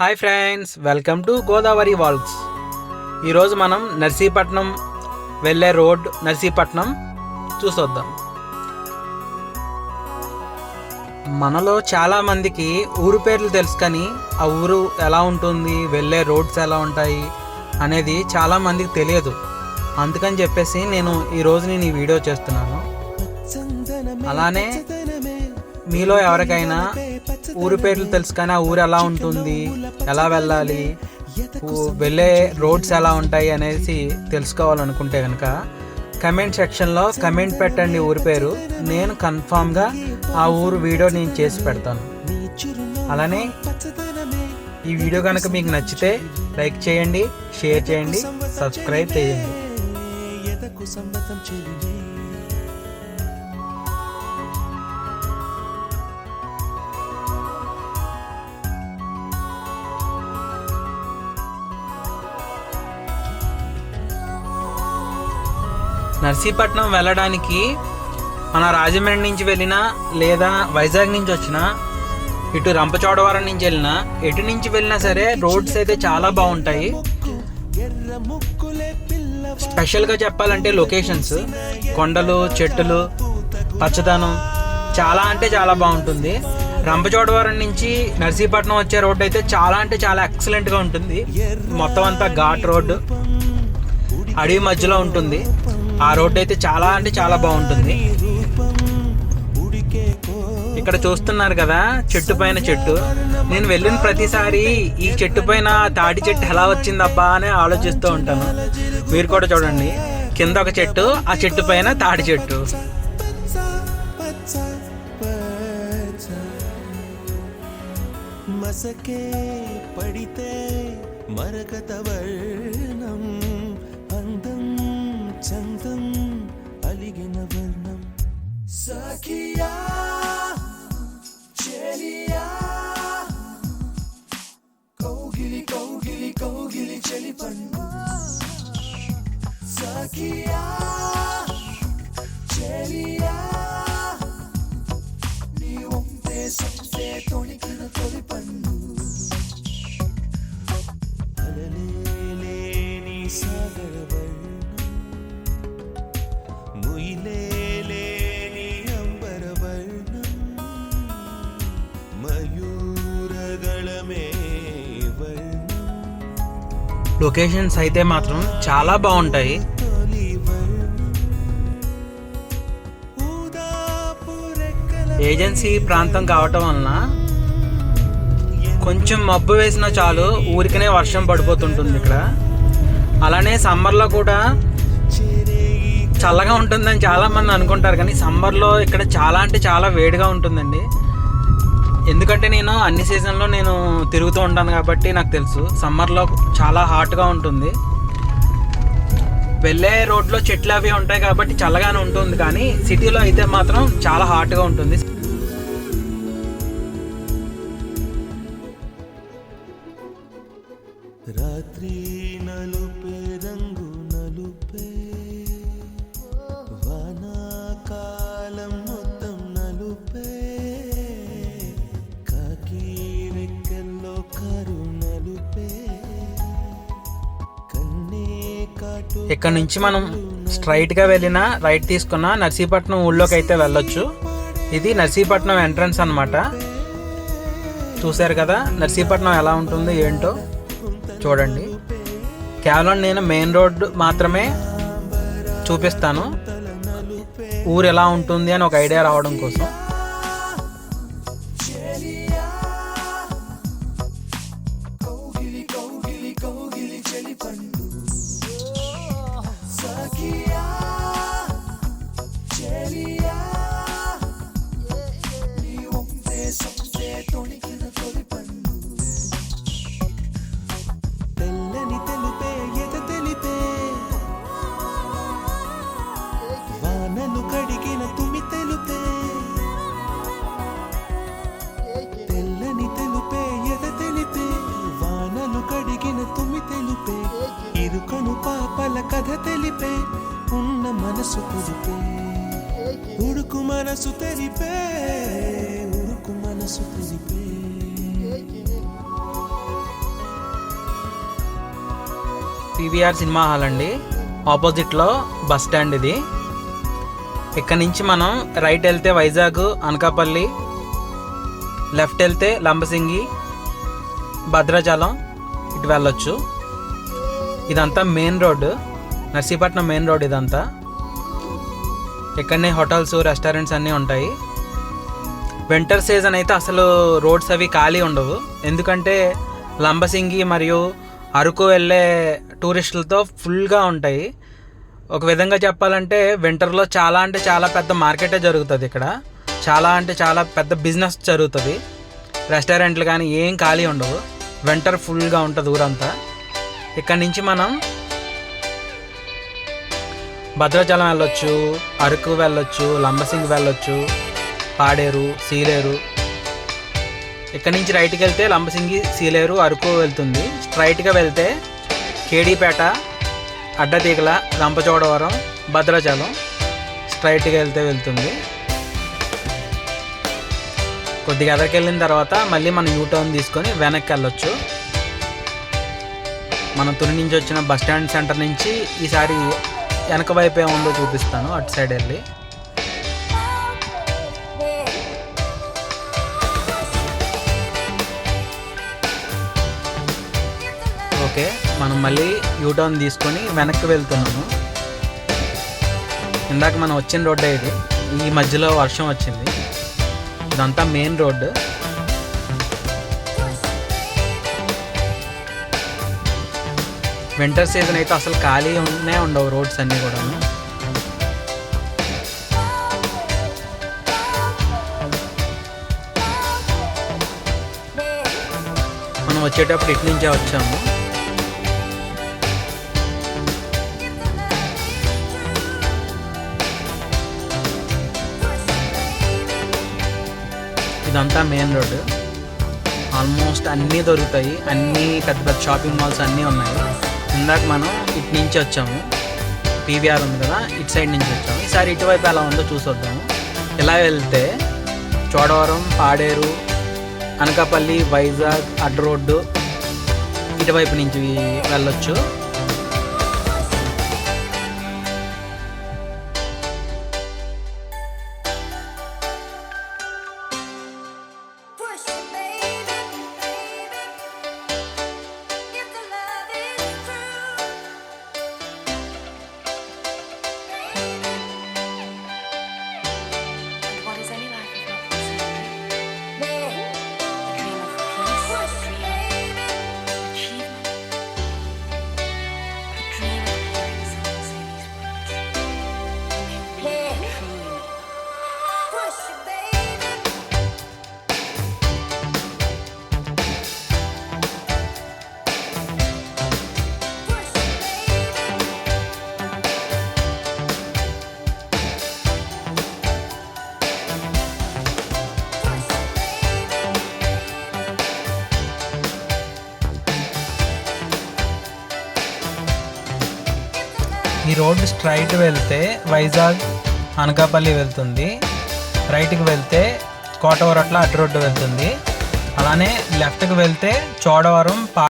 Hi friends welcome to Godavari walls. ఈరోజు మనం నర్సీపట్నం వెళ్ళే రోడ్ నర్సీపట్నం చూసొద్దాం. మనలో చాలా మందికి ఊరు పేర్లు తెలుసు కానీ ఆ ఊరు ఎలా ఉంటుంది వెళ్ళే రోడ్స్ ఎలా ఉంటాయి అనేది చాలా మందికి తెలియదు. అందుకని చెప్పేసి నేను ఈరోజు నేను ఈ వీడియో చేస్తున్నాను. అలానే మీలో ఎవరికైనా ఊరు పేర్లు తెలుసు కానీ ఆ ఊరు ఎలా ఉంటుంది ఎలా వెళ్ళాలి వెళ్ళే రోడ్స్ ఎలా ఉంటాయి అనేసి తెలుసుకోవాలనుకుంటే కనుక కమెంట్ సెక్షన్లో కమెంట్ పెట్టండి ఊరి పేరు. నేను కన్ఫామ్గా ఆ ఊరు వీడియో నేను చేసి పెడతాను. అలానే ఈ వీడియో కనుక మీకు నచ్చితే లైక్ చేయండి షేర్ చేయండి సబ్స్క్రైబ్ చేయండి. నర్సీపట్నం వెళ్ళడానికి మన రాజమండ్రి నుంచి వెళ్ళినా లేదా వైజాగ్ నుంచి వచ్చినా ఇటు రంపచోడవరం నుంచి వెళ్ళినా ఎటు నుంచి వెళ్ళినా సరే రోడ్స్ అయితే చాలా బాగుంటాయి. స్పెషల్గా చెప్పాలంటే లొకేషన్స్. కొండలు చెట్టులు పచ్చదనం చాలా అంటే చాలా బాగుంటుంది. రంపచోడవరం నుంచి నర్సీపట్నం వచ్చే రోడ్డు అయితే చాలా అంటే చాలా ఎక్సలెంట్గా ఉంటుంది. మొత్తం అంతా ఘాట్ రోడ్డు. అడవి మధ్యలో ఉంటుంది. ఆ రోడ్డు అయితే చాలా అంటే చాలా బాగుంటుంది. ఇక్కడ చూస్తున్నారు కదా చెట్టు పైన చెట్టు. నేను వెళ్ళిన ప్రతిసారి ఈ చెట్టు పైన తాటి చెట్టు ఎలా వచ్చిందబ్బా అని ఆలోచిస్తూ ఉంటాను. మీరు కూడా చూడండి కింద ఒక చెట్టు ఆ చెట్టు పైన తాటి చెట్టు. మసకే పడితే మరకత వర్ణం. చందం అలిగిన వర్ణం. సఖియా లొకేషన్స్ అయితే మాత్రం చాలా బాగుంటాయి. ఏజెన్సీ ప్రాంతం కావటం వలన కొంచెం మబ్బు వేసినా చాలు ఊరికనే వర్షం పడిపోతుంటుంది ఇక్కడ. అలానే సమ్మర్లో కూడా చల్లగా ఉంటుందని చాలా మంది అనుకుంటారు కానీ సమ్మర్లో ఇక్కడ చాలా అంటే చాలా వేడిగా ఉంటుందండి. ఎందుకంటే నేను అన్ని సీజన్లో నేను తిరుగుతూ ఉంటాను కాబట్టి నాకు తెలుసు. సమ్మర్లో చాలా హాట్గా ఉంటుంది. వెళ్ళే రోడ్లో చెట్లు అవి ఉంటాయి కాబట్టి చల్లగానే ఉంటుంది. కానీ సిటీలో అయితే మాత్రం చాలా హాట్గా ఉంటుంది. ఇక్కడ నుంచి మనం స్ట్రైట్గా వెళ్ళినా రైట్ తీసుకున్న నర్సీపట్నం ఊళ్ళోకి అయితే వెళ్ళొచ్చు. ఇది నర్సీపట్నం ఎంట్రన్స్ అనమాట చూశారు కదా నర్సీపట్నం ఎలా ఉంటుంది ఏంటో? చూడండి. కేవలం నేను మెయిన్ రోడ్ మాత్రమే చూపిస్తాను. ఊరు ఎలా ఉంటుంది అని ఒక ఐడియా రావడం కోసం. తెలుపే ఇరుకను పాపల కథ తెలిపే ఉన్న మనసు కుదిపే. ఉరుకు మనసు ఉరుకు మనసు పీవీఆర్ సినిమా హాల్ అండి. ఆపోజిట్లో బస్ స్టాండ్ ఇది. ఇక్కడ నుంచి మనం రైట్ వెళ్తే వైజాగ్ అనకాపల్లి లెఫ్ట్ వెళ్తే లంబసింగి భద్రాచలం ఇటు వెళ్ళొచ్చు. ఇదంతా main road. Narsipatnam main road ఇదంతా. ఇక్కడనే హోటల్స్ రెస్టారెంట్స్ అన్నీ ఉంటాయి. వింటర్ సీజన్ అయితే అసలు రోడ్స్ అవి ఖాళీ ఉండవు. ఎందుకంటే లంబసింగి మరియు అరకు వెళ్ళే టూరిస్టులతో ఫుల్గా ఉంటాయి. ఒక విధంగా చెప్పాలంటే వింటర్లో చాలా అంటే చాలా పెద్ద మార్కెటే జరుగుతుంది ఇక్కడ. చాలా అంటే చాలా పెద్ద బిజినెస్ జరుగుతుంది. రెస్టారెంట్లు కానీ ఏం ఖాళీ ఉండవు. వింటర్ ఫుల్గా ఉంటుంది ఊరంతా. ఇక్కడ నుంచి మనం భద్రాచలం వెళ్ళొచ్చు అరకు వెళ్ళొచ్చు లంబసింగి వెళ్ళొచ్చు పాడేరు సీలేరు. ఇక్కడ నుంచి రైట్కి వెళ్తే లంబసింగి సీలేరు అరకు వెళ్తుంది. స్ట్రైట్గా వెళ్తే కేడీపేట అడ్డతీగల రంపచోడవరం భద్రాచలం. స్ట్రైట్గా వెళ్తే వెళ్తుంది. కొద్దిగా ఎదరికి వెళ్ళిన తర్వాత మళ్ళీ మనం యూటర్న్ తీసుకొని వెనక్కి వెళ్ళొచ్చు. మనం తుని నుంచి వచ్చిన బస్ స్టాండ్ సెంటర్ నుంచి ఈసారి వెనక వైపు ఏముందో చూపిస్తాను అటు సైడ్ వెళ్ళి. ఓకే మనం మళ్ళీ యూటర్న్ తీసుకొని వెనక్కి వెళ్తున్నాము. ఇందాక మనం వచ్చిన రోడ్డే ఇది. ఈ మధ్యలో వర్షం వచ్చింది. ఇదంతా మెయిన్ రోడ్డు. వింటర్ సీజన్ అయితే అసలు ఖాళీ ఉండే ఉండవు రోడ్స్ అన్నీ కూడాను. మనం వచ్చేటప్పుడు ఇటు నుంచే వచ్చాము. ఇదంతా మెయిన్ రోడ్డు. ఆల్మోస్ట్ అన్నీ దొరుకుతాయి. అన్నీ పెద్ద పెద్ద షాపింగ్ మాల్స్ అన్నీ ఉన్నాయి. ఇందాక మనం ఇటు నుంచి వచ్చాము. పీవీఆర్ ఉంది కదా ఇటు సైడ్ నుంచి వచ్చాము. ఈసారి ఇటువైపు ఎలా ఉందో చూసొద్దాము. ఇలా వెళ్తే చోడవరం పాడేరు అనకాపల్లి వైజాగ్ అడ్డు రోడ్డు ఇటువైపు నుంచి వెళ్ళొచ్చు. ఈ రోడ్డు స్ట్రైట్ వెళ్తే వైజాగ్ అనకాపల్లి వెళ్తుంది. రైట్కి వెళ్తే కోటవరట్ల అడ్డు రోడ్డు వెళ్తుంది. అలానే లెఫ్ట్కి వెళ్తే చోడవరం పా